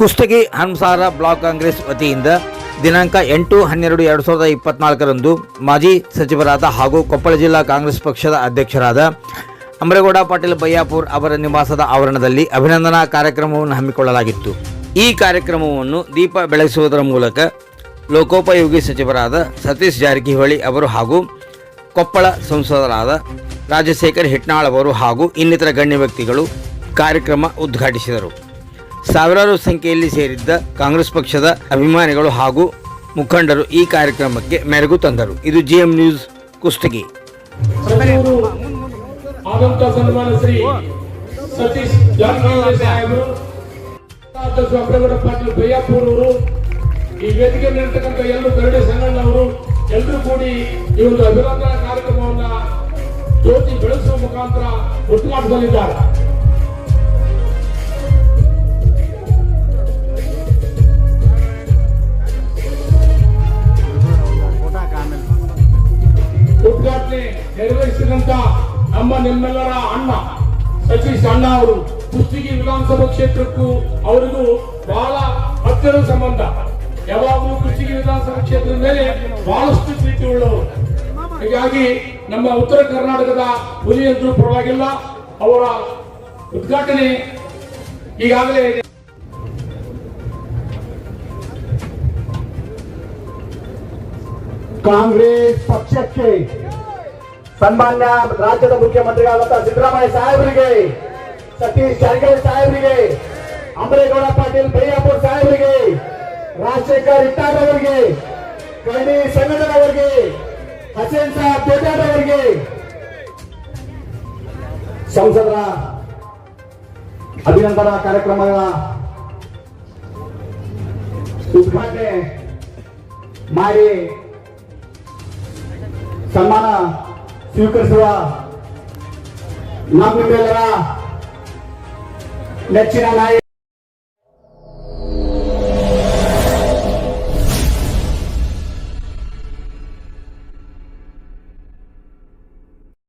Kushtagi ಹಂಸಾರ block Congress ವತಿಯಿಂದ ದಿನಾಂಕ ಎಂಟು ಹನ್ನೆರಡು ಎರಡು ಸಾವಿರದ ಇಪ್ಪತ್ನಾಲ್ಕರಂದು ಮಾಜಿ ಸಚಿವರಾದ ಹಾಗೂ ಕೊಪ್ಪಳ ಜಿಲ್ಲಾ ಕಾಂಗ್ರೆಸ್ ಪಕ್ಷದ ಅಧ್ಯಕ್ಷರಾದ ಅಮರೇಗೌಡ ಪಾಟೀಲ್ ಬಯ್ಯಾಪುರ್ ಅವರ ನಿವಾಸದ ಆವರಣದಲ್ಲಿ ಅಭಿನಂದನಾ ಕಾರ್ಯಕ್ರಮವನ್ನು ಹಮ್ಮಿಕೊಳ್ಳಲಾಗಿತ್ತು. ಈ ಕಾರ್ಯಕ್ರಮವನ್ನು ದೀಪ ಬೆಳಗಿಸುವುದರ ಮೂಲಕ ಲೋಕೋಪಯೋಗಿ ಸಚಿವರಾದ ಸತೀಶ್ ಜಾರಕಿಹೊಳಿ ಅವರು ಹಾಗೂ ಕೊಪ್ಪಳ ಸಂಸದರಾದ ರಾಜಶೇಖರ್ ಹಿಟ್ನಾಳ್ ಅವರು ಹಾಗೂ ಇನ್ನಿತರ ಗಣ್ಯ ವ್ಯಕ್ತಿಗಳು ಕಾರ್ಯಕ್ರಮ ಉದ್ಘಾಟಿಸಿದರು. ಸಾವಿರಾರು ಸಂಖ್ಯೆಯಲ್ಲಿ ಸೇರಿದ್ದ ಕಾಂಗ್ರೆಸ್ ಪಕ್ಷದ ಅಭಿಮಾನಿಗಳು ಹಾಗೂ ಮುಖಂಡರು ಈ ಕಾರ್ಯಕ್ರಮಕ್ಕೆ ಮೆರಗು ತಂದರು. ಇದು ಜಿಎಂ ನ್ಯೂಸ್ ಕುಷ್ಟಗಿ. ಸತೀಶ್ ಅಬ್ರಗೌಡ ಪಾಟೀಲ್ ಬಯ್ಯಾಪುರ್ ಈ ವೇದಿಕೆ ಮೇಲಿರ್ತಕ್ಕಂಥ ಎಲ್ಲರೂ ಕರಡಿ ಸಂಗಣ್ಣವರು ಎಲ್ಲರೂ ಕೂಡಿ ಈ ಒಂದು ಅಭಿನಂದನಾ ಕಾರ್ಯಕ್ರಮವನ್ನ ಜ್ಯೋತಿ ಬೆಳೆಸುವ ಮುಖಾಂತರ ಉದ್ಘಾಟಿಸಲಿದ್ದಾರೆ ನಮ್ಮ ನಿಮ್ಮೆಲ್ಲರ ಅಣ್ಣ ಸತೀಶ್ ಅಣ್ಣ ಅವರು ಕುಷ್ಟಗಿ ವಿಧಾನಸಭಾ ಕ್ಷೇತ್ರಕ್ಕೂ ಅವರಿಗೂ ಬಹಳ ಹತ್ತಿರ ಸಂಬಂಧ. ಯಾವಾಗಲೂ ಕುಷ್ಟಗಿ ವಿಧಾನಸಭಾ ಕ್ಷೇತ್ರದ ಮೇಲೆ ಬಹಳಷ್ಟು ಪ್ರೀತಿ ಉಳ್ಳವರು. ಹೀಗಾಗಿ ನಮ್ಮ ಉತ್ತರ ಕರ್ನಾಟಕದ ಹುಲಿಯಂತರೂ ಪರವಾಗಿಲ್ಲ, ಅವರ ಉದ್ಘಾಟನೆ ಈಗಾಗಲೇ ಕಾಂಗ್ರೆಸ್ ಪಕ್ಷಕ್ಕೆ ಸನ್ಮಾನ್ಯ ರಾಜ್ಯದ ಮುಖ್ಯಮಂತ್ರಿಗಳಾದಂತಹ ಸಿದ್ದರಾಮಯ್ಯ ಸಾಹೇಬರಿಗೆ, ಸತೀಶ್ ಜಾರಕಿಹೊಳಿ ಸಾಹೇಬರಿಗೆ, ಅಂಬರೇಗೌಡ ಪಾಟೀಲ್ ಬೈಯಾಪುರ್ ಸಾಹೇಬರಿಗೆ, ರಾಜಶೇಖರ್ ಕರಡಿ ಸಂಗಡನ್ ಅವರಿಗೆ ಹಸೇನ್ ಸಾಹಬ್ ಅವರಿಗೆ ಸಂಸದರ ಅಭಿನಂದನಾ ಕಾರ್ಯಕ್ರಮಗಳ ಉದ್ಘಾಟನೆ ಮಾಡಿ ಸನ್ಮಾನ ಸ್ವೀಕರಿಸುವ ನಮ್ಮೆಲ್ಲರ ನೆಚ್ಚಿನ ನಾಯಕ